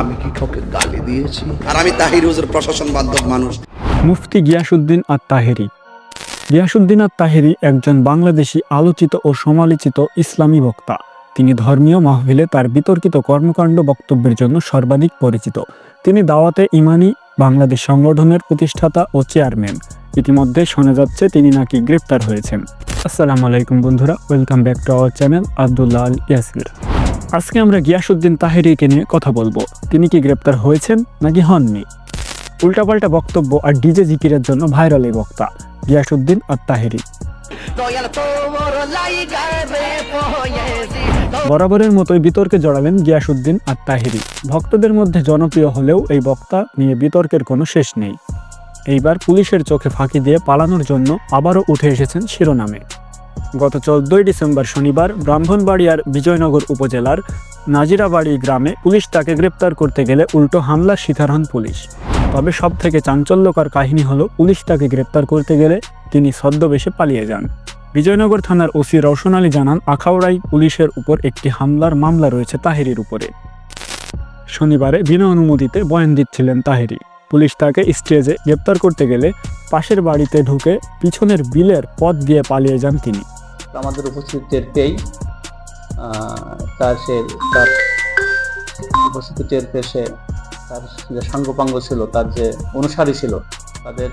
আমি কি কাউকে গালি দিয়েছি? আর আমি তাহির হুজুর প্রশাসন বান্ধব মানুষ। মুফতি গিয়াসুদ্দিন আর তাহেরি গিয়াসুদ্দিন আর তাহেরি একজন বাংলাদেশি আলোচিত ও সমালোচিত ইসলামী বক্তা। তিনি ধর্মীয় মাহফিলে তার বিতর্কিত কর্মকাণ্ড বক্তব্যের জন্য সর্বাধিক পরিচিত। তিনি দাওয়াতে ইমানি বাংলাদেশ সংগঠনের প্রতিষ্ঠাতা ও চেয়ারম্যান। ইতিমধ্যে শোনা যাচ্ছে তিনি নাকি গ্রেপ্তার হয়েছেন। আসসালামু আলাইকুম বন্ধুরা welcome back to our channel Abdullah Al Yasir. আজকে আমরা গিয়াসুদ্দিন তাহেরিকে নিয়ে কথা বলব। তিনি কি গ্রেপ্তার হয়েছেন নাকি হননি? উল্টাপাল্টা বক্তব্য আর ডিজে জিকিরের জন্য ভাইরাল এই বক্তা গিয়াসুদ্দিন আর তাহেরি। বরাবরের মতোই বিতর্কে জড়ালেন গিয়াসুদ্দিন আর তাহেরি। ভক্তদের মধ্যে জনপ্রিয় হলেও এই বক্তা নিয়ে বিতর্কের কোনো শেষ নেই। এইবার পুলিশের চোখে ফাঁকি দিয়ে পালানোর জন্য আবারও উঠে এসেছেন শিরোনামে। গত চোদ্দই ডিসেম্বর শনিবার ব্রাহ্মণবাড়িয়ার বিজয়নগর উপজেলার নাজিরাবাড়ি গ্রামে পুলিশ তাকে গ্রেপ্তার করতে গেলে উল্টো হামলার শিকার হন পুলিশ। তবে সব থেকে চাঞ্চল্যকর কাহিনী হলো, পুলিশ তাকে গ্রেপ্তার করতে গেলে তিনি ছদ্মবেশে পালিয়ে যান। বিজয়নগর থানার ওসি রওশন আলী জানান আখাউড়াই পুলিশের উপর একটি হামলার মামলা রয়েছে তাহেরির উপরে। শনিবারে বিনা অনুমতিতে বয়ান দিচ্ছিলেন তাহেরি। পুলিশ তাকে স্টেজে গ্রেপ্তার করতে গেলে পাশের বাড়িতে ঢুকে পিছনের বিলের পথ দিয়ে পালিয়ে যান তিনি। আমাদের উপস্থিতি টের পেয়েই তার সে তার উপস্থিতি টের পেয়ে সে তার যে সাঙ্গপাঙ্গ ছিল, তার যে অনুসারী ছিল, তাদের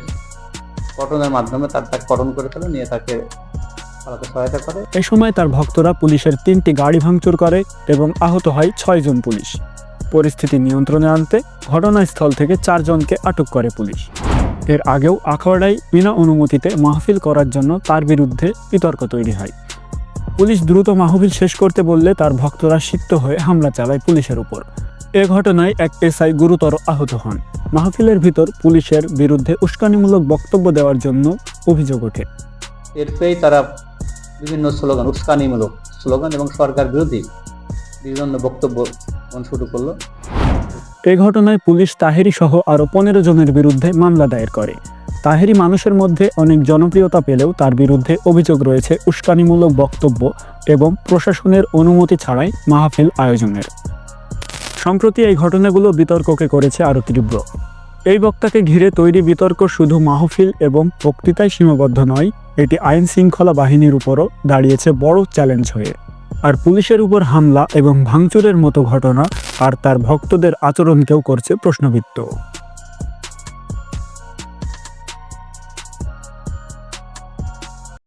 পটনের মাধ্যমে তার তাকে পটন করে ফেলে, নিয়ে তাকে পালাতে সহায়তা করে। এ সময় তার ভক্তরা পুলিশের তিনটি গাড়ি ভাঙচুর করে এবং আহত হয় ছয়জন পুলিশ। পরিস্থিতি নিয়ন্ত্রণে আনতে ঘটনাস্থল থেকে চারজনকে আটক করে পুলিশ। এর আগেও আখাউড়ায় বিনা অনুমতিতে মাহফিল করার জন্য তার বিরুদ্ধে বিতর্ক তৈরি হয়। পুলিশ দ্রুত মাহফিল শেষ করতে বললে তার ভক্তরা সিক্ত হয়ে হামলা চালায় পুলিশের উপর। এ ঘটনায় এক এসআই গুরুতর আহত হন। মাহফিলের ভিতর পুলিশের বিরুদ্ধে উস্কানিমূলক বক্তব্য দেওয়ার জন্য অভিযোগ ওঠে। টের পেয়েই তারা বিভিন্ন স্লোগান, উস্কানিমূলক স্লোগান এবং সরকার বিরোধী বিভিন্ন বক্তব্য শুরু করল। এ ঘটনায় পুলিশ তাহেরি সহ আরও পনেরো জনের বিরুদ্ধে মামলা দায়ের করে। তাহেরি মানুষের মধ্যে অনেক জনপ্রিয়তা পেলেও তার বিরুদ্ধে অভিযোগ রয়েছে উস্কানিমূলক বক্তব্য এবং প্রশাসনের অনুমতি ছাড়াই মাহফিল আয়োজনের। সম্প্রতি এই ঘটনাগুলো বিতর্ককে করেছে আরও তীব্র। এই বক্তাকে ঘিরে তৈরি বিতর্ক শুধু মাহফিল এবং বক্তৃতায় সীমাবদ্ধ নয়, এটি আইন শৃঙ্খলা বাহিনীর উপরও দাঁড়িয়েছে বড় চ্যালেঞ্জ হয়ে। আর পুলিশের উপর হামলা এবং ভাঙচুরের মতো ঘটনা আর তার ভক্তদের আচরণকেও করছে প্রশ্নবিদ্ধ